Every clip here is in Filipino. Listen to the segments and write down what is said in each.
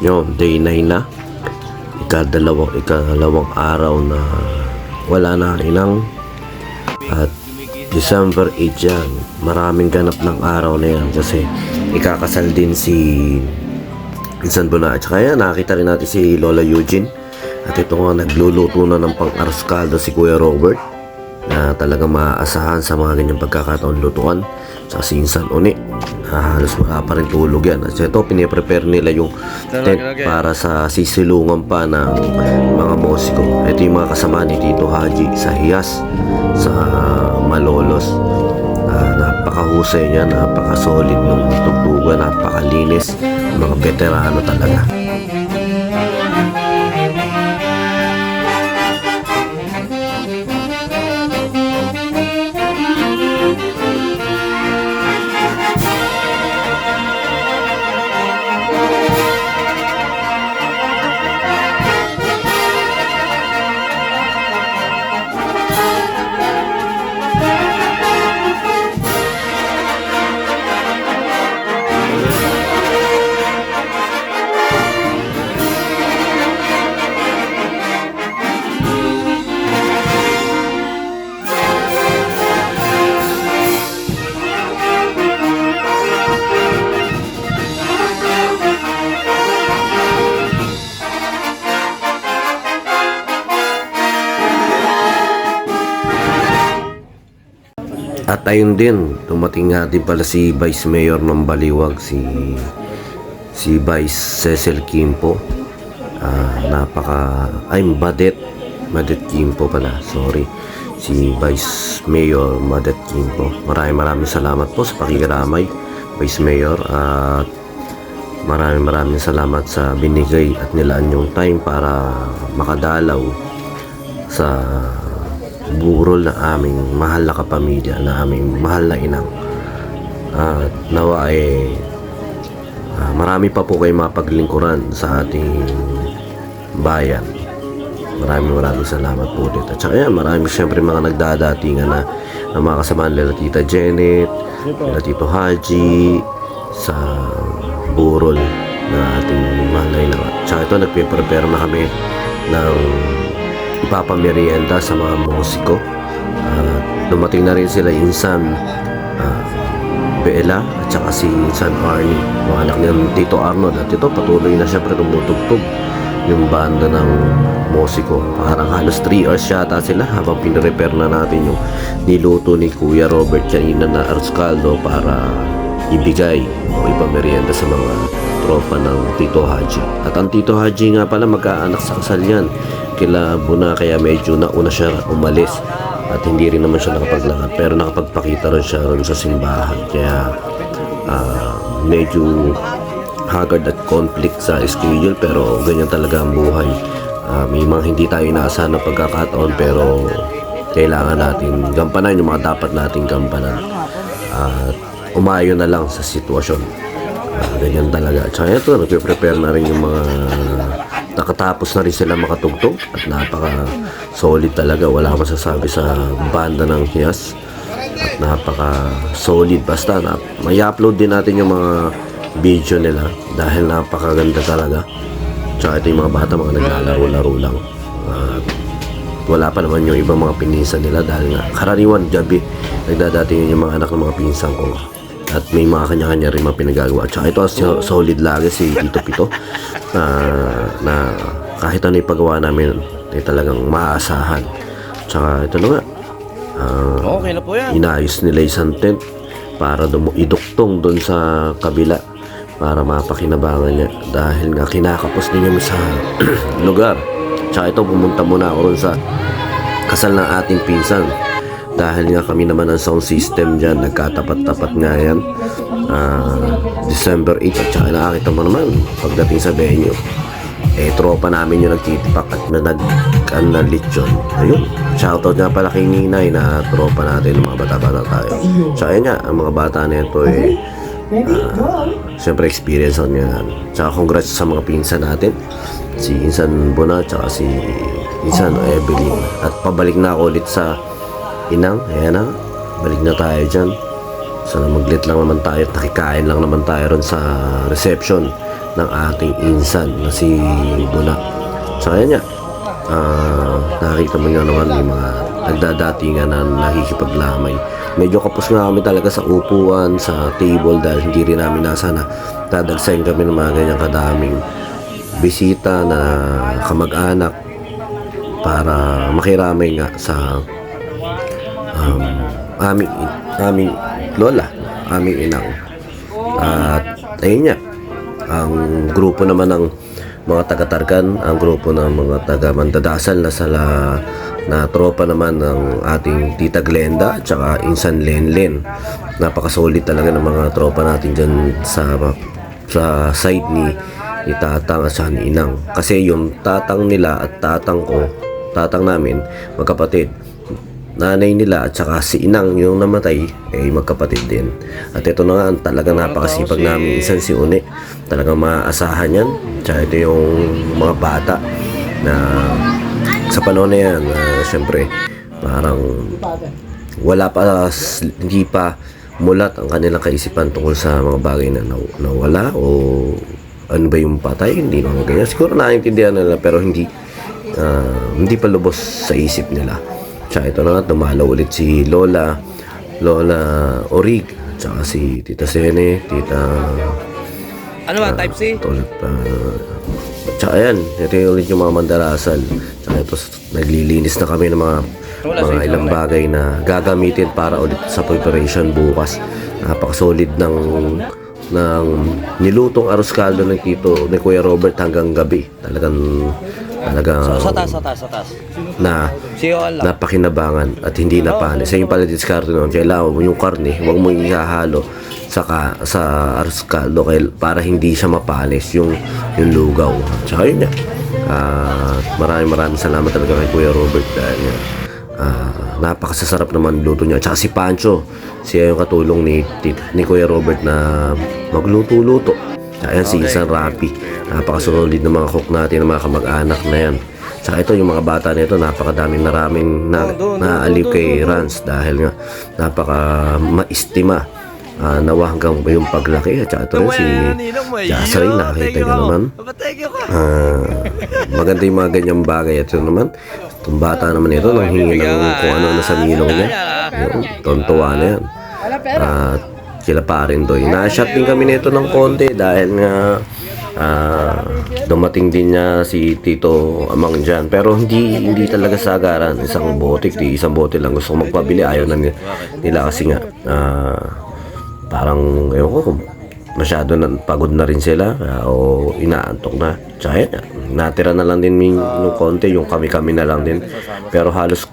Yun, day 9 na. Ikadalawang, ikadalawang araw na wala na inang. At December 8 yan. Maraming ganap ng araw na yan kasi ikakasal din si Insan Buna. At saka yan, nakakita rin natin si Lola Eugene. At ito nga, nagluluto na ng pang-aros caldo si Kuya Robert na talagang maaasahan sa mga ganyang pagkakataon lutuan sa si Insan Uni. Ah, halos wala pa rin tulog yan. At ito, piniprepare nila yung tent para sa sisilungan pa ng mga musiko. Ito yung mga kasama ni Tito Haji sa Hiyas, sa Malolos. Ah, napakahusay niya, napaka-solid nung tugtugan, napakalinis. Mga veterano talaga. At ayun din, dumating nga din pala si Vice Mayor ng Baliwag, si si Vice Cecil Kimpo. Ah, napaka ay Badet Madet Kimpo pala, sorry. Si Vice Mayor Madet Kimpo. Maraming maraming salamat po sa pakikiramay, Vice Mayor at maraming maraming salamat sa binigay at nilaan yung time para makadalaw sa burol na aming mahal na kapamilya, na aming mahal na inang. At nawa ay ah, marami pa po kayo mapaglingkuran sa ating bayan. Maraming maraming salamat po dito. At saka yan, marami siyempre mga nagdadatingan na, na mga kasamahan nila Tita Janet, nila Tito Haji, sa burol na ating mahal na inang. At saka ito, nagpe-prepare na kami ng ipapamerienda sa mga musiko. At dumating na rin sila Insan ah, Bella at saka si Insan Arnie, mga anak ng Tito Arnold. At ito patuloy na siyempre tumutugtog yung banda ng musiko. Parang halos 3 hours yata sila habang pinrepair na natin yung niluto ni Kuya Robert kanina na arroz caldo para ibigay o ipamerienda sa mga tropa ng Tito Haji. At ang Tito Haji nga pala magkaanak sa kasal yan kila Buna kaya medyo nauna siya umalis at hindi rin naman siya nakapaglakad pero nakapagpakita rin siya rin sa simbahan. Kaya ah, medyo haggard at conflict sa schedule pero ganyan talaga ang buhay. Ah, may mga hindi tayo inaasahan na pagkakataon pero kailangan natin gampanan yung mga dapat nating gampanan. At umayo na lang sa sitwasyon. Ah, ganyan talaga. At saka ito nagpe-prepare na rin yung mga nakatapos na rin sila makatugtog at napaka solid talaga. Wala akong masasabi sa banda ng Hiyas at napaka solid basta na, may upload din natin yung mga video nila dahil napakaganda talaga. Tsaka ito yung mga bata mga naglalaro-laro lang. At wala pa naman yung ibang mga pinisa nila dahil nga karaniwan gabi nagdadating yung mga anak ng mga pinsan ko at may mga kanya-kanya rin mga pinagagawa. Tsaka ito so- solid lagi si Tito Pito. Na, na kahit ano yung paggawa namin ay talagang maaasahan. Tsaka ito na nga ah, Okay na po yan. inayos nila isang tent para dumo iduktong doon sa kabila para mapakinabangan niya. Dahil nga kinakapos din kami sa lugar. Tsaka ito pumunta muna ako ron sa kasal ng ating pinsan dahil nga kami naman ang sound system dyan nagkatapat-tapat nga yan. Ah, December 8 at saka nakakita mo naman pagdating sa venue eh tropa namin yung nagtitipak at na nag-analitsyon ayun shoutout nga pala kay Ninay na tropa natin ng mga bata-bata tayo. So ayun nga ang mga bata na ito eh ah, siyempre experience on yan. Tsaka congrats sa mga pinsan natin si Insan Bona tsaka si Insan Evelyn. At pabalik na ako ulit sa Inang ayan na balik na tayo dyan sana maglit lang naman tayo at nakikain lang naman tayo ron sa reception ng ating insan na si Bula. So ayan nga, Ah, nakita mo nga naman may mga nagdadatingan na nakikipaglamay. Medyo kapos nga kami talaga sa upuan, sa table dahil hindi rin namin nasa na dadagsayin kami ng mga ganyang kadaming bisita na kamag-anak para makiramay nga sa um, aming, aming lola, aming inang. At ayun nga, ang grupo naman ng mga taga-Tarkan, ang grupo ng mga taga-Mandadasal na sala na tropa naman ng ating Tita Glenda at saka Insan Lenlen. Napakasolid talaga ng mga tropa natin dyan sa sa side ni, ni Tatang at ni Inang. Kasi yung tatang nila at tatang ko, tatang namin, magkapatid nanay nila at saka si Inang yung namatay ay magkapatid din. At ito na nga talagang napakasipag namin isang si Une. Talagang maaasahan yan. Tsaka ito yung mga bata na sa panahon na yan, uh, syempre parang wala pa, hindi pa mulat ang kanilang kaisipan tungkol sa mga bagay na naw- nawala o ano ba yung patay, hindi naman ganyan. Siguro naiintindihan nila pero hindi ah, hindi pa lubos sa isip nila. Tsaka ito na nga, dumalaw ulit si Lola, Lola Orig, tsaka si Tita Sene, Tita Ano ba, type C? Tulad pa. tsaka yan, ito yung ulit yung mga mandarasal. Tsaka ito, naglilinis na kami ng mga mga ilang bagay na gagamitin para ulit sa preparation bukas. Napakasolid ng ng nilutong arroz caldo ng tito ni Kuya Robert hanggang gabi. Talagang talagang Sa taas, sa taas, sa taas. na napakinabangan at hindi na panis. Sa yung pala diskarte noon, kailangan mo yung karne, huwag mo ihahalo sa ka, sa arroz caldo kay, para hindi siya mapanis yung yung lugaw. Tsaka yun nga. Ah, maraming maraming salamat talaga kay Kuya Robert dahil ah, napakasasarap naman luto niya. Tsaka si Pancho, siya yung katulong ni, ni Kuya Robert na magluto-luto. Ayan si Isan Rapi. Napakasolid ng mga cook natin, ng mga kamag-anak na yan. Saka ito yung mga bata nito, napakadaming naraming na, naaliw kay Rans dahil nga napaka maistima. Ah, nawa hanggang yung paglaki. At saka ito rin si Jocelyn, nakakita nyo naman. Ah, maganda yung mga ganyang bagay. At yun naman, itong bata naman ito, nang hingi ng kung ano na sa milong niya. Yun, tontuwa na yan. At sila pa rin doy. Na-shot din kami nito ng konti dahil nga ah, dumating din niya si Tito Amang dyan. Pero hindi hindi talaga sagaran. Isang bote, di isang bote lang gusto ko magpabili. Ayaw na ni- nila kasi nga ah, parang ewan ko masyado na pagod na rin sila ah, o inaantok na. Tsaka ah, natira na lang din min yung konti, yung kami-kami na lang din. Pero halos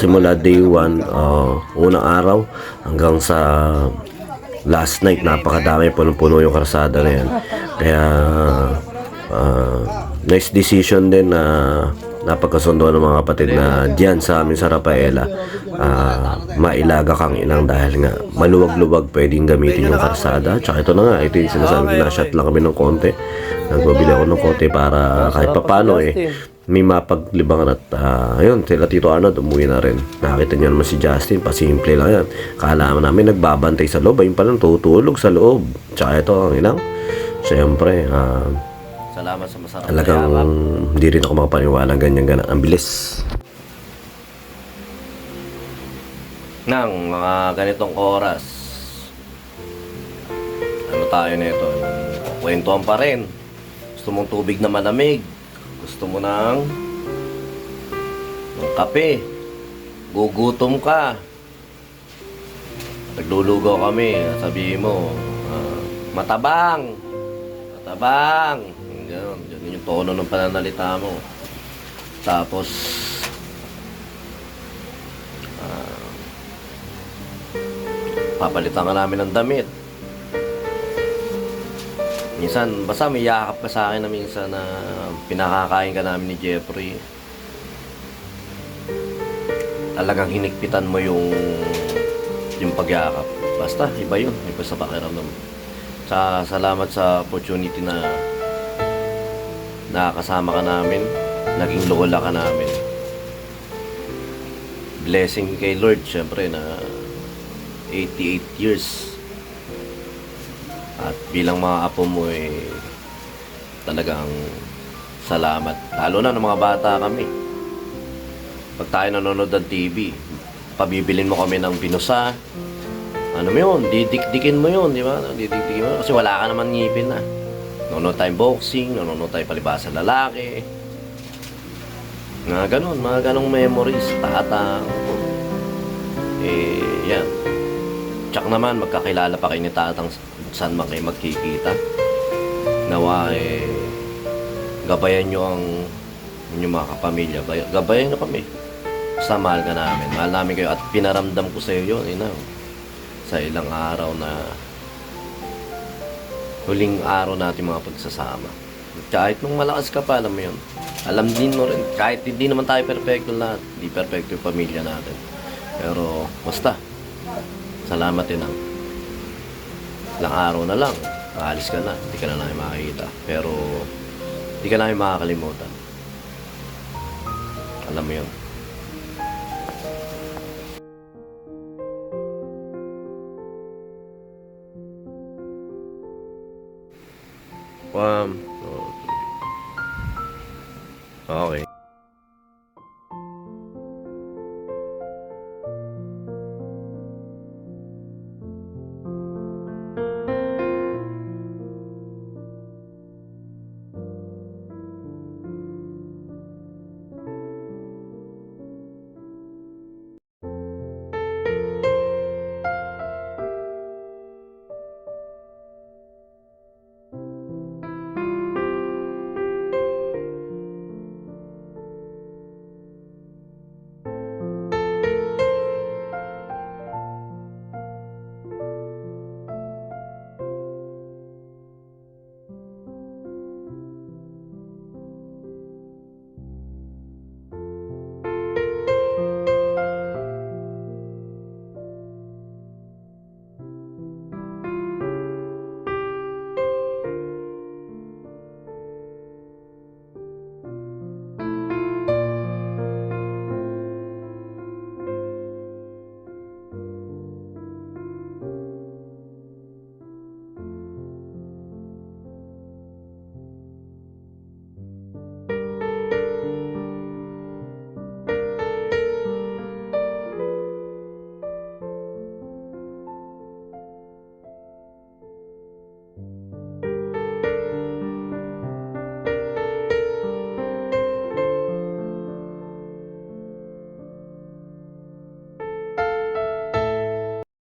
simula day one, ah, unang araw hanggang sa last night, napakadami punong-puno yung karsada na yan. Kaya, ah, nice decision din na napagkasundo ng mga kapatid na diyan sa amin sa Rafaela ah, mailaga kang inang dahil nga maluwag-luwag pwedeng gamitin yung karsada tsaka ito na nga ito yung sinasabi na shot lang kami ng konti. Nagbabili ako ng konti para kahit papano eh may mapaglibangan at ah, ayun sila Tito Arnold umuwi na rin nakita niyo naman si Justin pasimple lang yan kala namin nagbabantay sa loob ayun palang tutulog sa loob tsaka ito ang inang syempre ah, Salamat sa masarap Talagang hindi rin ako makapaniwala ganyan ganang ang bilis. Nang mga ganitong oras. Ano tayo nito? Kwentuhan pa rin. Gusto mong tubig na malamig. Gusto mo ng ng kape. Gugutom ka. Naglulugaw kami. Sabihin mo, ah, matabang. Matabang. Ganun. Ganun yung tono ng pananalita mo. Tapos, papalitan ka namin ng damit. Minsan, basta may yakap ka sa akin na minsan na pinakakain ka namin ni Jeffrey. Talagang hinikpitan mo yung yung pagyakap. Basta, iba yun. Iba sa pakiramdam. Sa salamat sa opportunity na nakakasama ka namin. Naging lola ka namin. Blessing kay Lord, syempre, na 88 years. At bilang mga apo mo eh, talagang salamat. Lalo na ng mga bata kami. Pag tayo nanonood ng TV, pabibilin mo kami ng pinusa. Ano mo yun? Didikdikin mo yun, di ba? Didikdikin mo. Kasi wala ka naman ngipin na. Nanonood tayong boxing, nanonood tayo palibasa lalaki. Mga ganun, mga ganong memories. Tatang. Eh, yan. Tsak naman, magkakilala pa kayo ni Tatang saan man kayo magkikita. Nawa, eh, gabayan nyo ang inyong mga kapamilya. Bay- Gabayan nyo kami. Basta mahal ka namin. Mahal namin kayo. At pinaramdam ko sa iyo yun, ina. Sa ilang araw na huling araw natin mga pagsasama. Kahit nung malakas ka pa, alam mo yun. Alam din mo rin, kahit hindi naman tayo perfecto lahat, hindi perfecto yung pamilya natin. Pero, basta, salamat din ang ilang araw na lang, maalis ka na, hindi ka na namin makakita. Pero, hindi ka namin makakalimutan. Alam mo yun.